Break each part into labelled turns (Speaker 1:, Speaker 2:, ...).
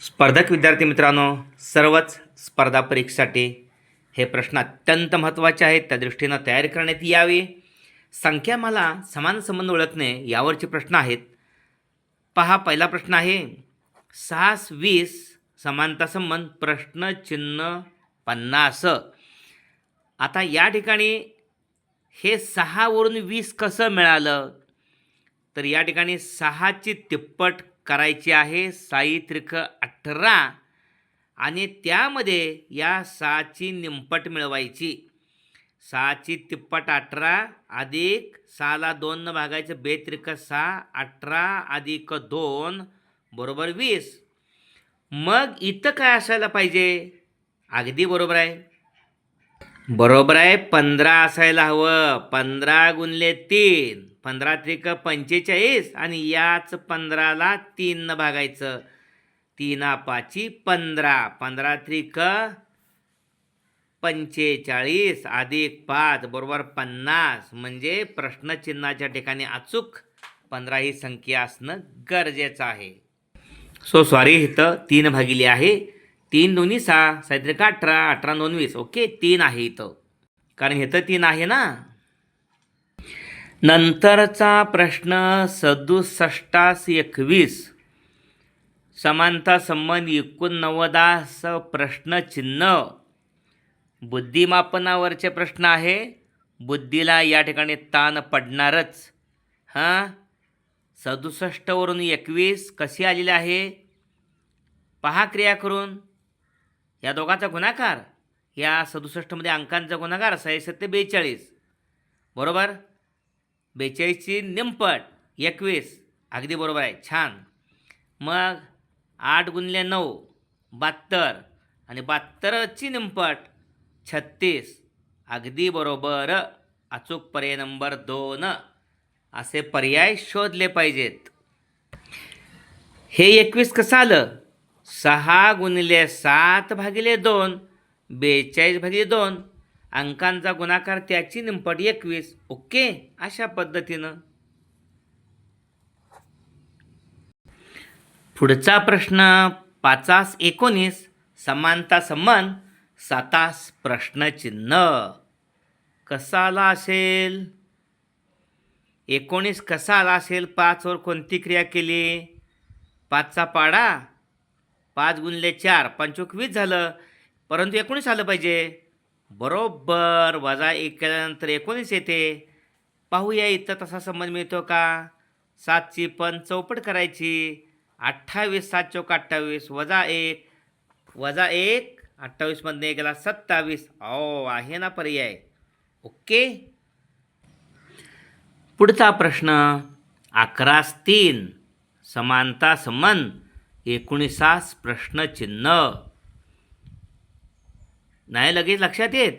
Speaker 1: स्पर्धक विद्यार्थी मित्रांनो सर्वच स्पर्धा परीक्षेसाठी हे प्रश्न अत्यंत महत्त्वाचे आहेत. त्या दृष्टीनं तयारी करण्यात यावी. संख्या मला समान संबंध ओळखणे यावरचे प्रश्न आहेत. पहा पहिला प्रश्न आहे सहास वीस समानता संबंध प्रश्न चिन्ह पन्नास. आता या ठिकाणी हे सहावरून वीस कसं मिळालं? तर या ठिकाणी सहाची तिप्पट करायची आहे साई त्रिक अठरा. आणि त्यामध्ये या सहाची निंपट मिळवायची. सहाची तिप्पट अठरा अधिक सहाला दोननं भागायचं बेत्रिक सहा अठरा अधिक दोन बरोबर वीस. मग इथं काय असायला पाहिजे? अगदी बरोबर आहे. बरोबर आहे पंधरा असायला हवं. पंधरा गुणले तीन. पंधरा त्रिक पंचेचाळीस आणि याच पंधराला तीननं भागायचं. तीना पाची पंधरा. पंधरा त्रिक पंचेचाळीस. अधिक पाच बरोबर पन्नास. म्हणजे प्रश्नचिन्हाच्या ठिकाणी अचूक पंधरा ही संख्या असणं गरजेचं आहे. सो सॉरी इथं तीन भागिले आहे. तीन दोन्ही सहा. साहित्रिक अठरा. अठरा दोन वीस. ओके? तीन आहे इथं. कारण इथं तीन आहे ना? नंतरचा प्रश्न सदुसष्टास एकवीस. समानता संबंध एकोणनव्वदास प्रश्नचिन्ह बुद्धिमापनावरचे प्रश्न आहे. बुद्धीला या ठिकाणी ताण पडणारच. हां? सदुसष्टवरून एकवीस कशी आलेली आहे? पहा क्रिया करून. या दोघांचा गुणाकार. या सदुसष्टमध्ये अंकांचा गुणाकार सहा सत्ते बेचाळीस. बरोबर? बेचाळीसची निंपट एकवीस. अगदी बरोबर आहे छान. मग आठ गुणले नऊ बहात्तर आणि बहात्तरची निंपट छत्तीस. अगदी बरोबर. अचूक पर्याय नंबर दोन. असे पर्याय शोधले पाहिजेत. हे एकवीस कसं आलं? सहा गुणिले सात भागिले दोन बेचाळीस भागिले दोन. अंकांचा गुणाकार त्याची निंपट एकवीस. ओके? अशा पद्धतीनं. पुढचा प्रश्न पाचास एकोणीस समानता समान सातास प्रश्नचिन्ह. कसा आला असेल? एकोणीस कसा आला असेल पाचवर कोणती क्रिया केली? पाचचा पाडा? पाच गुणले चार. पंचवीस झालं. परंतु एकोणीस आलं पाहिजे. बरोबर. वजा एक केल्यानंतर एकोणीस येते. पाहूया इथं तसा संबंध मिळतो का? सातची पण चौपट करायची. अठ्ठावीस सात चौक अठ्ठावीस. वजा एक वजा एक अठ्ठावीसमधनं एक गेला सत्तावीस. ओ आहे ना पर्याय. ओके? पुढचा प्रश्न अकरास तीन समानता समन एकोणीसास प्रश्नचिन्ह. नाही लगेच लक्षात येत.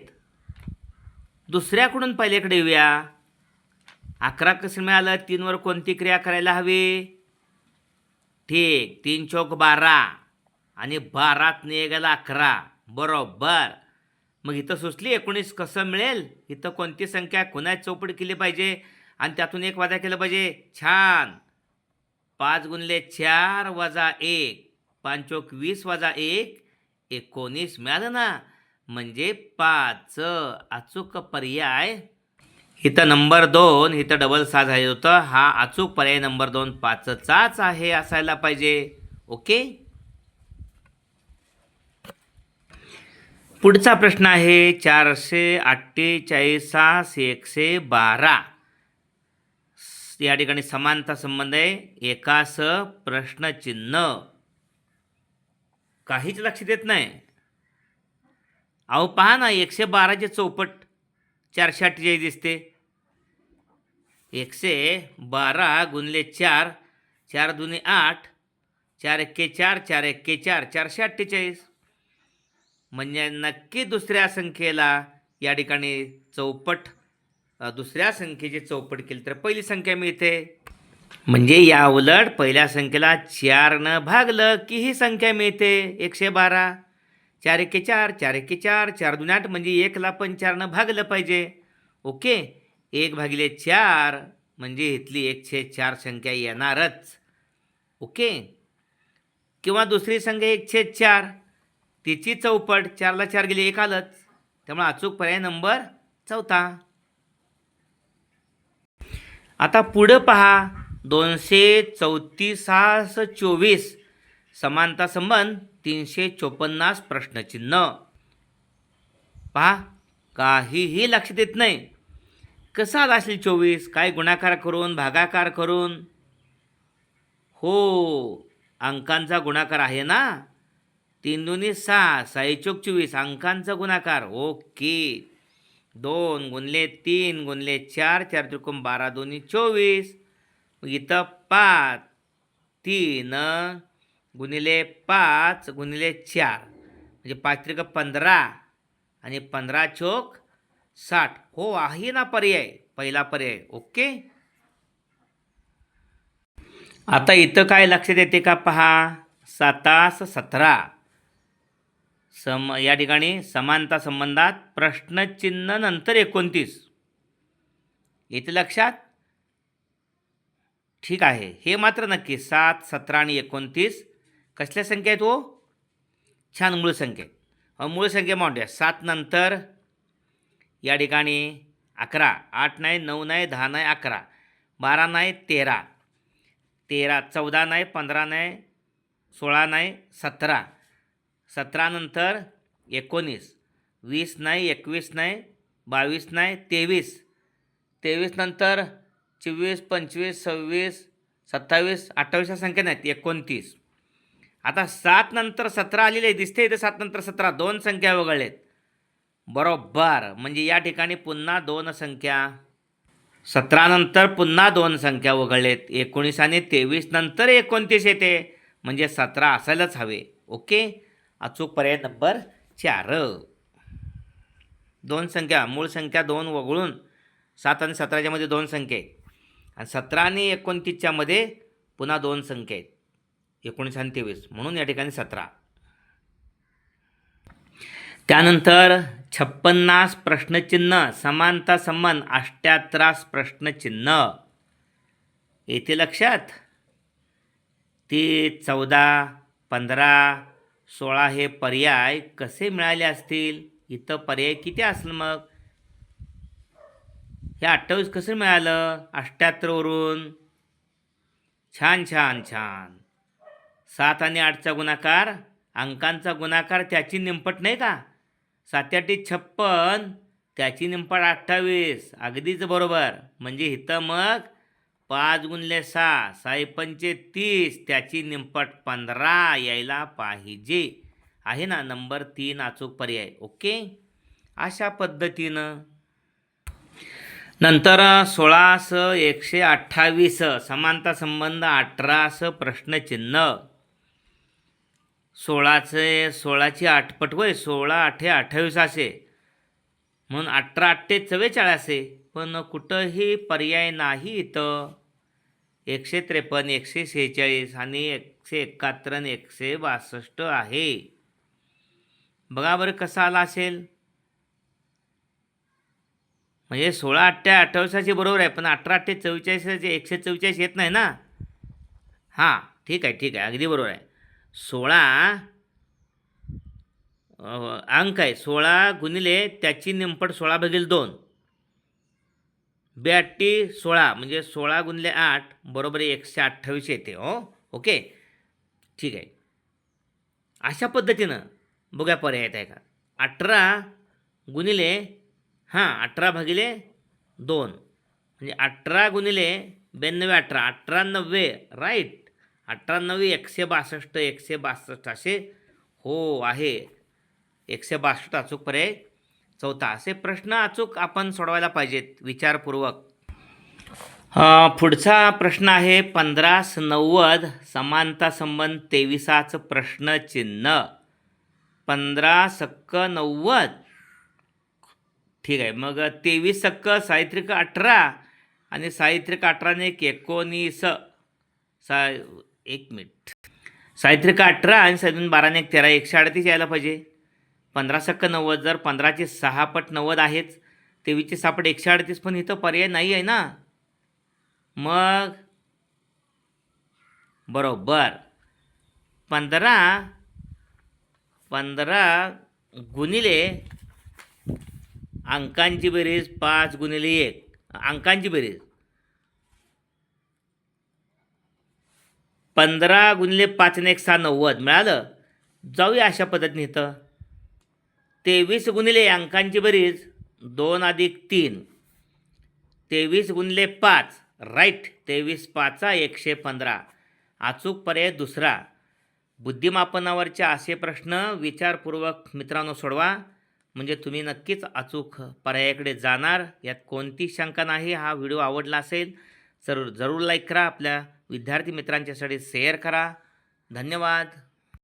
Speaker 1: दुसऱ्याकडून पहिल्याकडे येऊया. अकरा कसं मिळालं तीनवर कोणती क्रिया करायला हवी? ठीक तीन चौक बारा आणि बारात गेला अकरा. बरोबर. मग इथं सुचली एकोणीस कसं मिळेल? इथं कोणती संख्या कुणा चौपट केली पाहिजे? आणि त्यातून एक वजा केलं पाहिजे. छान. पाच गुणले चार वजा एक पाच चौक वीस वजा एक एकोणीस मिळालं ना? म्हणजे पाच. अचूक पर्याय. इथं नंबर दोन इथं डबल सहा झाले होतं. हा अचूक पर्याय नंबर दोन पाचचाच आहे असायला पाहिजे. ओके? पुढचा प्रश्न आहे चारशे अठ्ठेचाळीसास एकशे बारा. या ठिकाणी समानता संबंध आहे. एकास प्रश्नचिन्ह. काहीच लक्ष देत नाही. अहो पहा ना एकशे बाराचे चौपट चारशे अठ्ठेचाळीस दिसते. एकशे बारा गुणले चार चार दुने आठ चार एक्के चार चार एक्के चार चारशे अठ्ठेचाळीस. म्हणजे नक्की दुसऱ्या संख्येला या ठिकाणी चौपट दुसऱ्या संख्येचे चौपट केली तर पहिली संख्या मिळते. म्हणजे या उलट पहिल्या संख्येला चारनं भागलं की ही संख्या मिळते एकशे बारा. चार एके चार चार एके चार चार दोन आठ म्हणजे एकला पण चारनं भागलं पाहिजे. ओके? एक भागिले चार म्हणजे इथली एकशे चार संख्या येणारच. ओके? किंवा दुसरी संख्या एकशे चार. तिची चौपट चारला चार गेली एक आलंच. त्यामुळे अचूक पर्याय नंबर चौथा. आता पुढं पहा. दोनशे चौतीसास चोवीस समानता संबंध. तीनशे चोपन्नास प्रश्नचिन्ह. पहा काहीही लक्ष देत नाही. कसा असेल चोवीस? काय गुणाकार करून भागाकार करून? हो अंकांचा गुणाकार आहे ना? तीन दोन्ही सहा साई चोक चोवीस अंकांचा गुणाकार. ओके. दोन गुणले तीन गुणले चार चार त्रिकोण बारा दोन्ही चोवीस. इथं पाच तीन गुणिले पाच गुणिले चार. म्हणजे पाच त्रिक पंधरा आणि पंधरा चोक साठ. हो आहे ना पर्याय? पहिला पर्याय. ओके? आता इथं काय लक्षात येते का पहा? सातास सतरा. सम या ठिकाणी समानता संबंधात प्रश्नचिन्ह नंतर एकोणतीस. येते लक्षात? ठीक आहे. हे मात्र नक्की सात सतरा आणि एकोणतीस. कसल्या संख्या आहेत हो? छान मूळ संख्या आहेत. अहो, मूळ संख्या मांडूया सात नंतर या ठिकाणी अकरा. आठ नाही नऊ नाही दहा नाही अकरा. बारा नाही तेरा. तेरा चौदा नाही पंधरा नाही सोळा नाही सतरा. सतरानंतर एकोणीस. वीस नाही एकवीस नाही बावीस नाही तेवीस. तेवीस नंतर चोवीस पंचवीस सव्वीस सत्तावीस अठ्ठावीस या संख्या नाहीत. एकोणतीस. आता सात नंतर सतरा आलेले आहे दिसते इथे सात नंतर सतरा दोन संख्या वगळलेत. बरोबर. म्हणजे या ठिकाणी पुन्हा दोन संख्या. सतरानंतर पुन्हा दोन संख्या वगळलेत. एकोणीस आणि तेवीस नंतर एकोणतीस येते. म्हणजे सतरा असायलाच हवे. ओके? अचूक पर्याय नंबर चार. दोन संख्या मूळ संख्या दोन वगळून सात आणि सतराच्यामध्ये दोन संख्या आहेत. आणि सतरा आणि एकोणतीसच्यामध्ये पुन्हा दोन संख्या आहेत. एकोणीस आणि तेवीस म्हणून या ठिकाणी सतरा. त्यानंतर छप्पन्नास प्रश्नचिन्ह समानता समान अष्ट्यात्रास प्रश्नचिन्ह. येते लक्षात? ते चौदा पंधरा सोळा हे पर्याय कसे मिळाले असतील? इथं पर्याय किती असेल मग? हे अठ्ठावीस कसं मिळालं? अष्ट्याहत्तरवरून छान छान छान. सात आणि आठचा गुणाकार अंकांचा गुणाकार त्याची निंपट नाही का? सात्याटी छप्पन त्याची निंपट अठ्ठावीस अगदीच बरोबर. म्हणजे इथं मग पाच गुणले सहा साई पंचे तीस त्याची निंपट पंधरा यायला पाहिजे. आहे ना? नंबर तीन अचूक पर्याय. ओके? अशा पद्धतीनं. नंतर सोळास एकशे अठ्ठावीस समानता संबंध अठरास प्रश्नचिन्ह. सोळाचे सोळाची आठपट होय सोळा आठे अठ्ठावीस असे. म्हणून अठरा अठ्ठे चव्वेचाळीस आहे पण कुठंही पर्याय नाही इथं. एकशे त्रेपन्न एकशे शेहेचाळीस आणि एकशे एकाहत्तर आणि एकशे बासष्ट आहे. बघा बरं कसा आला असेल. म्हणजे सोळा अठ्ठ्या अठ्ठावीसाचे बरोबर आहे पण अठरा अठ्ठे चव्वेचाळीसाचे एकशे चव्वेचाळीस येत नाही ना? हां ठीक आहे ठीक आहे अगदी बरोबर आहे. सोळा अंक आहे. सोळा गुणिले त्याची निंपट सोळा भागील दोन. ब्याऐंशी सोळा म्हणजे सोळा गुणले आठ बरोबर एकशे अठ्ठावीस येते हो? ओके? ठीक आहे. अशा पद्धतीनं बघा पर्याय आहे का? अठरा गुणिले हां अठरा भागिले दोन. म्हणजे अठरा गुणिले ब्याण्णवे अठरा अठरा नव्वे राईट? अठरा नव्वे एकशे बासष्ट एकशे बासष्ट असे हो आहे. एकशे बासष्ट अचूक पर्याय. चौथा असे प्रश्न अचूक आपण सोडवायला पाहिजेत. विचारपूर्वक. पुढचा प्रश्न आहे पंधरास नव्वद समानता संबंध तेविसाचं प्रश्नचिन्ह पंधरा सक्क नव्वद. ठीक आहे. मग तेवीस सक्क साहित्रिक अठरा आणि साहित्रिक अठराने एक एकोणीस. सा एक मिनिट. साहित्रिक अठरा आणि साहित्रिक बाराने एक तेरा एकशे अडतीस यायला पाहिजे. पंधरा सक्क नव्वद जर पंधराचे सहा पट नव्वद आहेच तेवीसचे सहा पट एकशे अडतीस पण इथं पर्याय नाही आहे ना? मग? बरोबर. पंधरा पंधरा गुणिले अंकांची बेरीज पाच गुणिले एक. अंकांची बेरीज. पंधरा गुणिले पाच आणि एक सहा नव्वद. मिळालं? जाऊया अशा पद्धतीने इथं. तेवीस गुणिले अंकांची बरीज दोन अधिक तीन. तेवीस गुणिले पाच. राईट. तेवीस पाचा एकशे पंधरा. अचूक पर्याय दुसरा. बुद्धिमापनावरचे असे प्रश्न विचारपूर्वक मित्रांनो सोडवा. म्हणजे तुम्ही नक्कीच अचूक पर्यायाकडे जाणार. यात कोणती शंका नाही. हा व्हिडिओ आवडला असेल जरूर जरूर लाईक करा आपल्या विद्यार्थी मित्रांच्यासाठी शेअर करा. धन्यवाद.